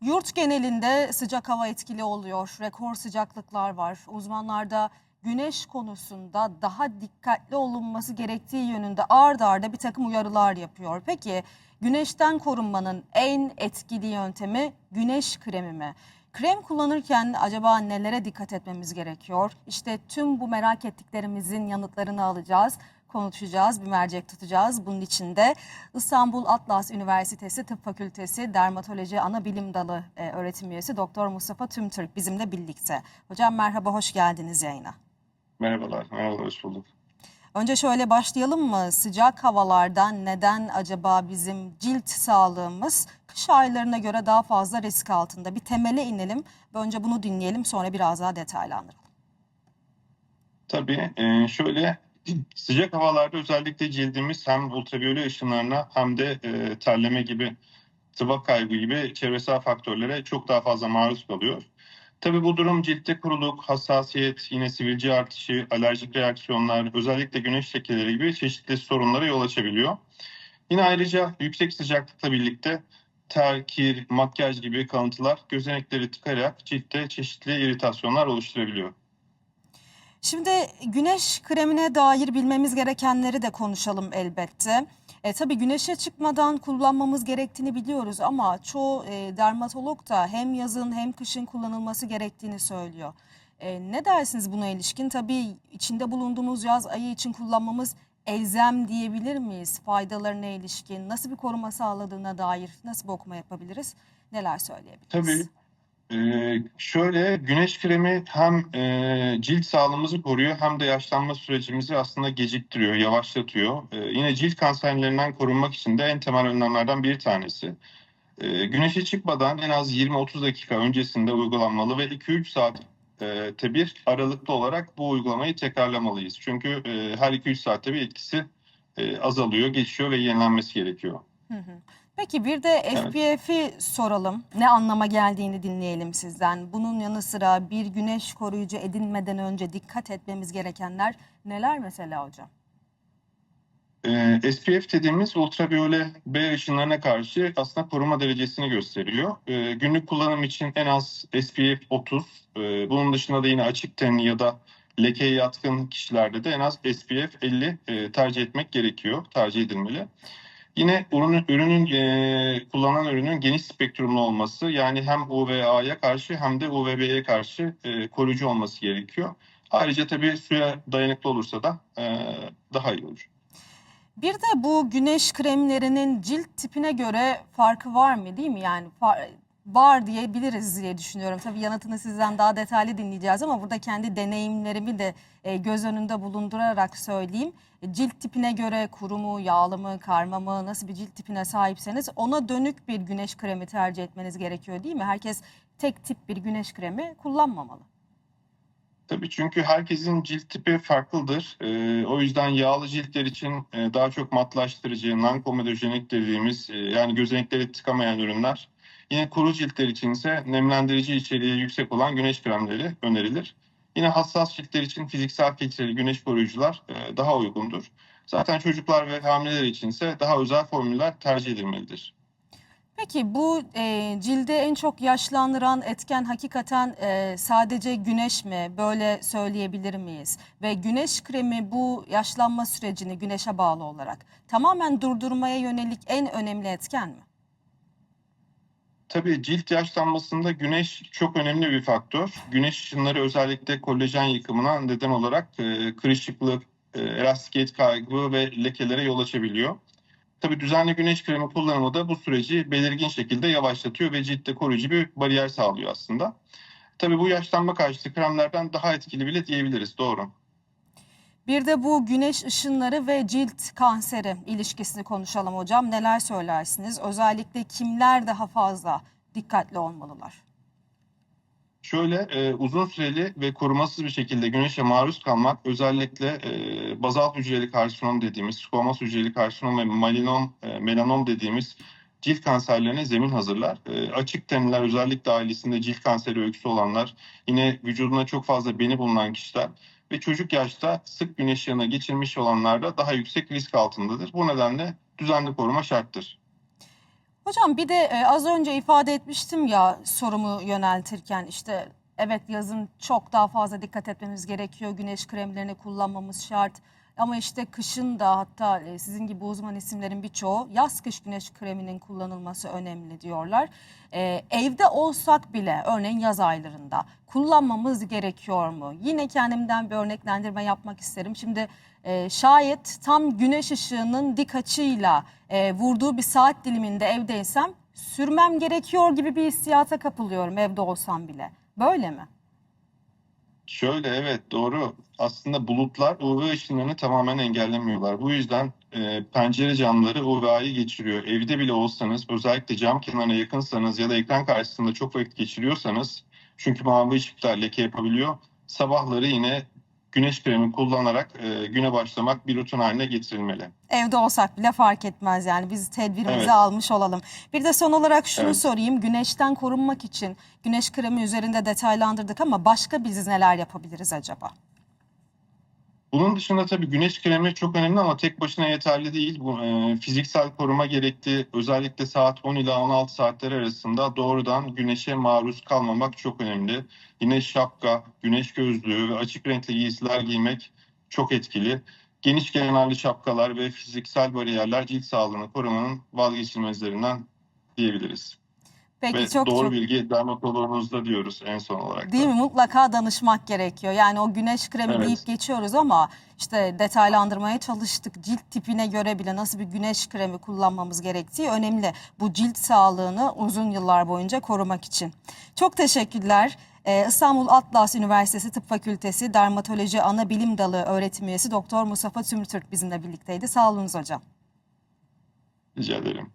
Yurt genelinde sıcak hava etkili oluyor. Rekor sıcaklıklar var. Uzmanlar da güneş konusunda daha dikkatli olunması gerektiği yönünde ard arda bir takım uyarılar yapıyor. Peki güneşten korunmanın en etkili yöntemi güneş kremi mi? Krem kullanırken acaba nelere dikkat etmemiz gerekiyor? İşte tüm bu merak ettiklerimizin yanıtlarını alacağız konuşacağız, bir mercek tutacağız. Bunun için de İstanbul Atlas Üniversitesi Tıp Fakültesi Dermatoloji Ana Bilim Dalı e, öğretim üyesi Doktor Mustafa Tümtürk bizimle birlikte. Hocam merhaba, hoş geldiniz yayına. Merhabalar, merhabalar, hoş bulduk. Önce şöyle başlayalım mı? Sıcak havalardan neden acaba bizim cilt sağlığımız kış aylarına göre daha fazla risk altında? Bir temele inelim. Önce bunu dinleyelim, sonra biraz daha detaylandıralım. Tabii e, şöyle sıcak havalarda özellikle cildimiz hem ultraviyole ışınlarına hem de e, terleme gibi sıvı kaybı gibi çevresel faktörlere çok daha fazla maruz kalıyor. Tabii bu durum ciltte kuruluk, hassasiyet, yine sivilce artışı, alerjik reaksiyonlar, özellikle güneş lekeleri gibi çeşitli sorunlara yol açabiliyor. Yine ayrıca yüksek sıcaklıkla birlikte ter, kir, makyaj gibi kalıntılar gözenekleri tıkayarak ciltte çeşitli iritasyonlar oluşturabiliyor. Şimdi güneş kremine dair bilmemiz gerekenleri de konuşalım elbette. E, tabii güneşe çıkmadan kullanmamız gerektiğini biliyoruz ama çoğu e, dermatolog da hem yazın hem kışın kullanılması gerektiğini söylüyor. E, ne dersiniz buna ilişkin? Tabii içinde bulunduğumuz yaz ayı için kullanmamız elzem diyebilir miyiz? Faydalarına ilişkin, nasıl bir koruma sağladığına dair nasıl bir okuma yapabiliriz? Neler söyleyebiliriz? Tabii. Ee, şöyle güneş kremi hem e, cilt sağlığımızı koruyor hem de yaşlanma sürecimizi aslında geciktiriyor, yavaşlatıyor. Ee, yine cilt kanserlerinden korunmak için de en temel önlemlerden bir tanesi. Ee, güneşe çıkmadan en az 20-30 dakika öncesinde uygulanmalı ve 2-3 saat e, te bir aralıklı olarak bu uygulamayı tekrarlamalıyız. Çünkü e, her 2-3 saatte bir etkisi e, azalıyor, geçiyor ve yenilenmesi gerekiyor. Hı hı. Peki bir de FPF'i soralım. Ne anlama geldiğini dinleyelim sizden. Bunun yanı sıra bir güneş koruyucu edinmeden önce dikkat etmemiz gerekenler neler mesela hocam? Ee, SPF dediğimiz ultraviyole B ışınlarına karşı aslında koruma derecesini gösteriyor. Ee, günlük kullanım için en az SPF 30, ee, bunun dışında da yine açık tenli ya da lekeye yatkın kişilerde de en az SPF 50 e, tercih etmek gerekiyor, tercih edilmeli. Yine ürünün, ürünün e, kullanılan ürünün geniş spektrumlu olması yani hem UVA'ya karşı hem de UVB'ye karşı e, koruyucu olması gerekiyor. Ayrıca tabii suya dayanıklı olursa da e, daha iyi olur. Bir de bu güneş kremlerinin cilt tipine göre farkı var mı değil mi? Yani var diyebiliriz diye düşünüyorum. Tabii yanıtını sizden daha detaylı dinleyeceğiz ama burada kendi deneyimlerimi de e, göz önünde bulundurarak söyleyeyim. E, Cilt tipine göre kuru mu, yağlı mı, karma mı, nasıl bir cilt tipine sahipseniz ona dönük bir güneş kremi tercih etmeniz gerekiyor değil mi? Herkes tek tip bir güneş kremi kullanmamalı. Tabii çünkü herkesin cilt tipi farklıdır. Ee, o yüzden yağlı ciltler için e, daha çok matlaştırıcı, non-komedojenik dediğimiz e, yani gözenekleri tıkamayan ürünler. Yine kuru ciltler için ise nemlendirici içeriği yüksek olan güneş kremleri önerilir. Yine hassas ciltler için fiziksel filtreli güneş koruyucular e, daha uygundur. Zaten çocuklar ve hamileler için ise daha özel formüller tercih edilmelidir. Peki bu e, cilde en çok yaşlandıran etken hakikaten e, sadece güneş mi? Böyle söyleyebilir miyiz? Ve güneş kremi bu yaşlanma sürecini güneşe bağlı olarak tamamen durdurmaya yönelik en önemli etken mi? Tabii cilt yaşlanmasında güneş çok önemli bir faktör. Güneş ışınları özellikle kolajen yıkımına neden olarak e, kırışıklık, e, elastikiyet kaybı ve lekelere yol açabiliyor. Tabii düzenli güneş kremi kullanımı da bu süreci belirgin şekilde yavaşlatıyor ve ciltte koruyucu bir bariyer sağlıyor aslında. Tabii bu yaşlanma karşıtı kremlerden daha etkili bile diyebiliriz, doğru. Bir de bu güneş ışınları ve cilt kanseri ilişkisini konuşalım hocam. Neler söylersiniz? Özellikle kimler daha fazla dikkatli olmalılar? Şöyle e, uzun süreli ve korumasız bir şekilde güneşe maruz kalmak özellikle e, bazal hücreli karsinom dediğimiz, squamous hücreli karsinom ve melanom, e, melanom dediğimiz cilt kanserlerine zemin hazırlar. E, açık tenliler özellikle ailesinde cilt kanseri öyküsü olanlar, yine vücudunda çok fazla beni bulunan kişiler ve çocuk yaşta sık güneş ışığına geçirmiş olanlarda daha yüksek risk altındadır. Bu nedenle düzenli koruma şarttır. Hocam bir de e, az önce ifade etmiştim ya sorumu yöneltirken işte evet yazın çok daha fazla dikkat etmemiz gerekiyor. Güneş kremlerini kullanmamız şart. Ama işte kışın da hatta e, sizin gibi uzman isimlerin birçoğu yaz kış güneş kreminin kullanılması önemli diyorlar. E, evde olsak bile örneğin yaz aylarında kullanmamız gerekiyor mu? Yine kendimden bir örneklendirme yapmak isterim. Şimdi e, şayet tam güneş ışığının dik açıyla e, vurduğu bir saat diliminde evdeysem sürmem gerekiyor gibi bir hissiyata kapılıyorum evde olsam bile. Böyle mi? Şöyle evet doğru. Aslında bulutlar UV ışınlarını tamamen engellemiyorlar. Bu yüzden e, pencere camları UV'yi geçiriyor. Evde bile olsanız özellikle cam kenarına yakınsanız ya da ekran karşısında çok vakit geçiriyorsanız çünkü mavi ışıklar leke yapabiliyor. Sabahları yine güneş kremi kullanarak e, güne başlamak bir rutin haline getirilmeli. Evde olsak bile fark etmez yani biz tedbirimizi Evet. almış olalım. Bir de son olarak şunu Evet. sorayım. Güneşten korunmak için güneş kremi üzerinde detaylandırdık ama başka biz neler yapabiliriz acaba? Bunun dışında tabii güneş kremi çok önemli ama tek başına yeterli değil. Bu e, fiziksel koruma gerektiği özellikle saat 10 ila 16 saatler arasında doğrudan güneşe maruz kalmamak çok önemli. Yine şapka, güneş gözlüğü ve açık renkli giysiler giymek çok etkili. Geniş kenarlı şapkalar ve fiziksel bariyerler cilt sağlığını korumanın vazgeçilmezlerinden diyebiliriz. Peki ve çok doğru çok bilgi dermatoloğunuzda diyoruz en son olarak. da. Değil mi? Mutlaka danışmak gerekiyor. Yani o güneş kremi Evet. deyip geçiyoruz ama işte detaylandırmaya çalıştık. Cilt tipine göre bile nasıl bir güneş kremi kullanmamız gerektiği önemli. Bu cilt sağlığını uzun yıllar boyunca korumak için. Çok teşekkürler. Ee, İstanbul Atlas Üniversitesi Tıp Fakültesi Dermatoloji Ana Bilim Dalı öğretim üyesi Doktor Mustafa Tümürtürk bizimle birlikteydi. Sağ olunuz hocam. Rica ederim.